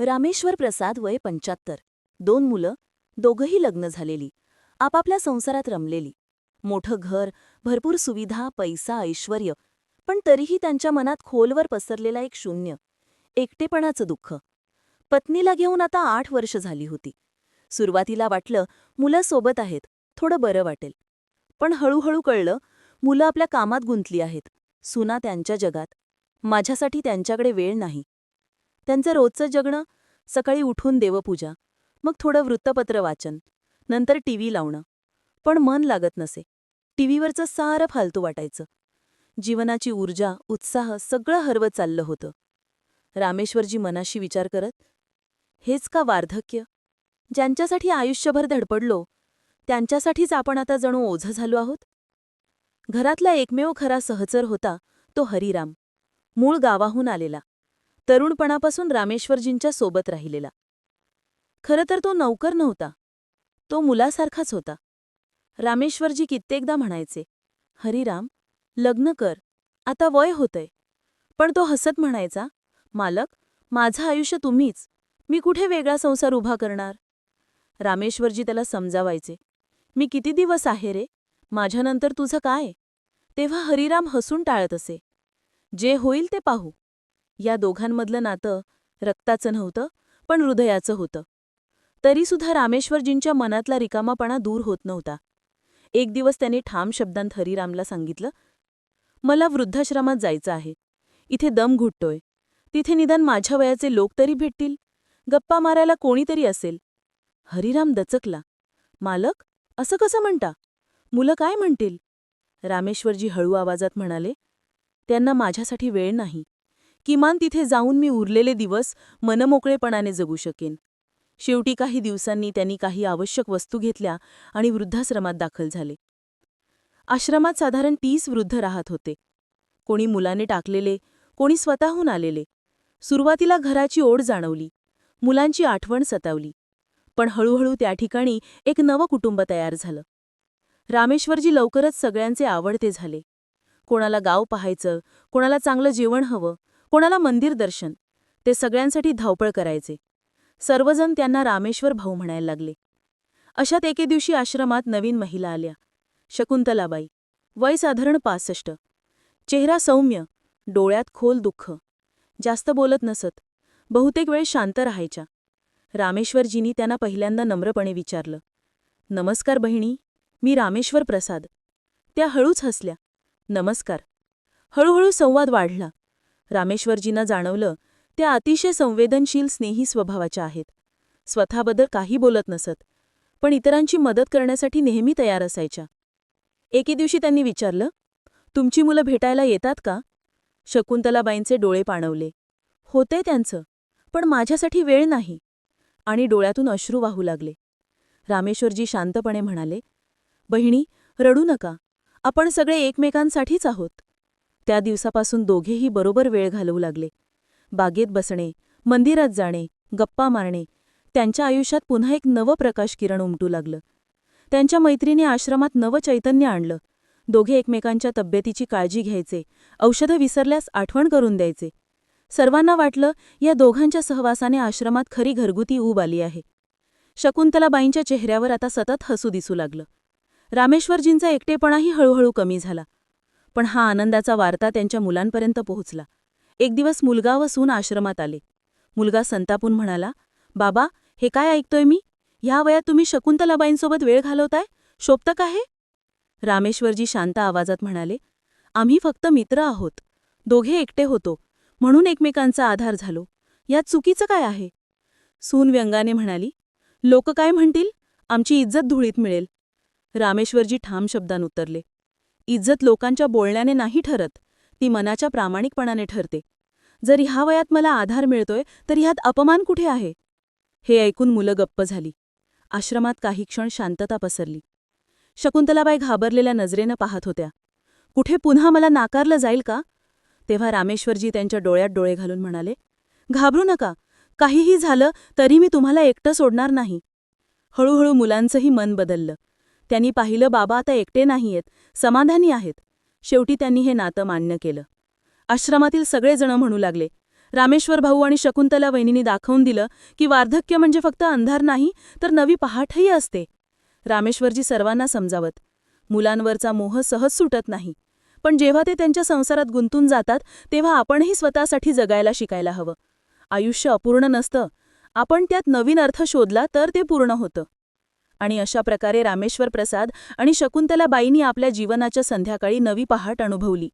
रामेश्वर प्रसाद वय पंच्याहत्तर. दोन मुलं दोघंही लग्न झालेली. आपापल्या संसारात रमलेली. मोठं घर भरपूर सुविधा पैसा ऐश्वर पण तरीही त्यांच्या मनात खोलवर पसरलेला एक शून्य एकटेपणाचं दुःख. पत्नीला घेऊन आता आठ वर्ष झाली होती. सुरुवातीला वाटलं मुलं सोबत आहेत थोडं बरं वाटेल. पण हळूहळू कळलं मुलं आपल्या कामात गुंतली आहेत सुना त्यांच्या जगात. माझ्यासाठी त्यांच्याकडे वेळ नाही. त्यांचं रोजचं जगणं सकाळी उठून देवपूजा मग थोडं वृत्तपत्र वाचन नंतर टीव्ही लावणं. पण मन लागत नसे. टीव्हीवरचं सारं फालतू वाटायचं. जीवनाची ऊर्जा उत्साह सगळं हरवत चाललं होतं. रामेश्वरजी मनाशी विचार करत हेच का वार्धक्य? ज्यांच्यासाठी आयुष्यभर धडपडलो त्यांच्यासाठीच आपण आता जणू ओझं झालो आहोत? घरातला एकमेव खरा सहचर होता तो हरिराम. मूळ गावाहून आलेला. तरुणपणापासून रामेश्वरजींच्या सोबत राहिलेला. खरं तर तो नौकर नव्हता. तो मुलासारखाच होता. रामेश्वरजी कित्येकदा म्हणायचे हरिराम लग्न कर. आता वय होतंय. पण तो हसत म्हणायचा मालक माझं आयुष्य तुम्हीच. मी कुठे वेगळा संसार उभा करणार? रामेश्वरजी त्याला समजावायचे मी किती दिवस आहे रे? माझ्यानंतर तुझं काय? तेव्हा हरिराम हसून टाळत असे. जे होईल ते पाहू. या दोघांमधलं नातं रक्ताचं नव्हतं पण हृदयाचं होतं. तरीसुद्धा रामेश्वरजींच्या मनातला रिकामापणा दूर होत नव्हता. एक दिवस त्याने ठाम शब्दांत हरिरामला सांगितलं मला वृद्धाश्रमात जायचं आहे. इथे दम घुटतोय. तिथे निदान माझ्या वयाचे लोक तरी भेटतील. गप्पा मारायला कोणीतरी असेल. हरिराम दचकला. मालक असं कसं म्हणता? मुलं काय म्हणतील? रामेश्वरजी हळू आवाजात म्हणाले त्यांना माझ्यासाठी वेळ नाही. किमान तिथे जाऊन मी उरलेले दिवस मनमोकळेपणाने जगू शकेन. शेवटी काही दिवसांनी त्यांनी काही आवश्यक वस्तू घेतल्या आणि वृद्धाश्रमात दाखल झाले. आश्रमात साधारण तीस वृद्ध राहत होते. कोणी मुलाने टाकलेले कोणी स्वतःहून आलेले. सुरुवातीला घराची ओढ जाणवली. मुलांची आठवण सतावली. पण हळूहळू त्या ठिकाणी एक नवं कुटुंब तयार झालं. रामेश्वरजी लवकरच सगळ्यांचे आवडते झाले. कोणाला गाव पाहायचं कोणाला चांगलं जेवण हवं कोणाला मंदिर दर्शन? ते सगळ्यांसाठी धावपळ करायचे. सर्वजण त्यांना रामेश्वर भाऊ म्हणायला लागले. अशात एके दिवशी आश्रमात नवीन महिला आल्या. शकुंतलाबाई. वय साधारण पासष्ट. चेहरा सौम्य. डोळ्यात खोल दुःख. जास्त बोलत नसत. बहुतेक वेळ शांत राहायच्या. रामेश्वरजींनी त्यांना पहिल्यांदा नम्रपणे विचारलं. नमस्कार बहिणी. मी रामेश्वर प्रसाद. त्या हळूच हसल्या. नमस्कार. हळूहळू संवाद वाढला. रामेश्वरजींना जाणवलं त्या अतिशय संवेदनशील स्नेही स्वभावाच्या आहेत. स्वतःबद्दल काही बोलत नसत पण इतरांची मदत करण्यासाठी नेहमी तयार असायच्या. एके दिवशी त्यांनी विचारलं तुमची मुलं भेटायला येतात का? शकुंतलाबाईंचे डोळे पाणवले. होते त्यांचं पण माझ्यासाठी वेळ नाही. आणि डोळ्यातून अश्रू वाहू लागले. रामेश्वरजी शांतपणे म्हणाले बहिणी रडू नका. आपण सगळे एकमेकांसाठीच आहोत. त्या दिवसापासून दोघेही बरोबर वेळ घालवू लागले. बागेत बसणे मंदिरात जाणे गप्पा मारणे त्यांच्या आयुष्यात पुन्हा एक नवं प्रकाश किरण उमटू लागलं. त्यांच्या मैत्रिणी आश्रमात नवं चैतन्य आणलं. दोघे एकमेकांच्या तब्येतीची काळजी घ्यायचे औषधं विसरल्यास आठवण करून द्यायचे. सर्वांना वाटलं या दोघांच्या सहवासाने आश्रमात खरी घरगुती ऊब आली आहे. शकुंतलाबाईंच्या चेहऱ्यावर आता सतत हसू दिसू लागलं. रामेश्वरजींचा एकटेपणाही हळूहळू कमी झाला. पण हा आनंदाचा वार्ता त्यांच्या मुलांपर्यंत पोहोचला. एक दिवस मुलगा व सून आश्रमात आले. मुलगा संतापून म्हणाला बाबा हे काय ऐकतोय मी? ह्या वयात तुम्ही शकुंतलाबाईंसोबत वेळ घालवताय? शोभतं का हे? रामेश्वरजी शांत आवाजात म्हणाले आम्ही फक्त मित्र आहोत. दोघे एकटे होतो. म्हणून एकमेकांचा आधार झालो. यात चुकीचं काय आहे? सून व्यंगाने म्हणाली लोक काय म्हणतील? आमची इज्जत धुळीत मिळेल. रामेश्वरजी ठाम शब्दान उतरले इज्जत लोकांच्या बोलण्याने नाही ठरत ती मनाच्या प्रामाणिकपणाने ठरते. जर ह्या वयात मला आधार मिळतोय तर ह्यात अपमान कुठे आहे? हे ऐकून मुलं गप्प झाली. आश्रमात काही क्षण शांतता पसरली. शकुंतलाबाई घाबरलेल्या नजरेनं पाहत होत्या. कुठे पुन्हा मला नाकारलं जाईल का? तेव्हा रामेश्वरजी त्यांच्या डोळ्यात डोळे घालून म्हणाले घाबरू नका. काहीही झालं तरी मी तुम्हाला एकटं सोडणार नाही. हळूहळू मुलांचंही मन बदललं. त्यांनी पाहिलं बाबा आता एकटे नाहीयेत समाधानी आहेत. शेवटी त्यांनी हे नातं मान्य केलं. आश्रमातील सगळेजण म्हणू लागले. रामेश्वर भाऊ आणि शकुंतला वहिनींनी दाखवून दिलं की वार्धक्य म्हणजे फक्त अंधार नाही तर नवी पहाटही असते. रामेश्वरजी सर्वांना समजावत मुलांवरचा मोह सहज सुटत नाही. पण जेव्हा ते त्यांच्या संसारात गुंतून जातात तेव्हा आपणही स्वतःसाठी जगायला शिकायला हवं. आयुष्य अपूर्ण नसतं. आपण त्यात नवीन अर्थ शोधला तर ते पूर्ण होतं. आणि अशा प्रकारे रामेश्वर प्रसाद आणि शकुंतलाबाईंनी आपल्या जीवनाच्या संध्याकाळी नवी पहाट अनुभवली.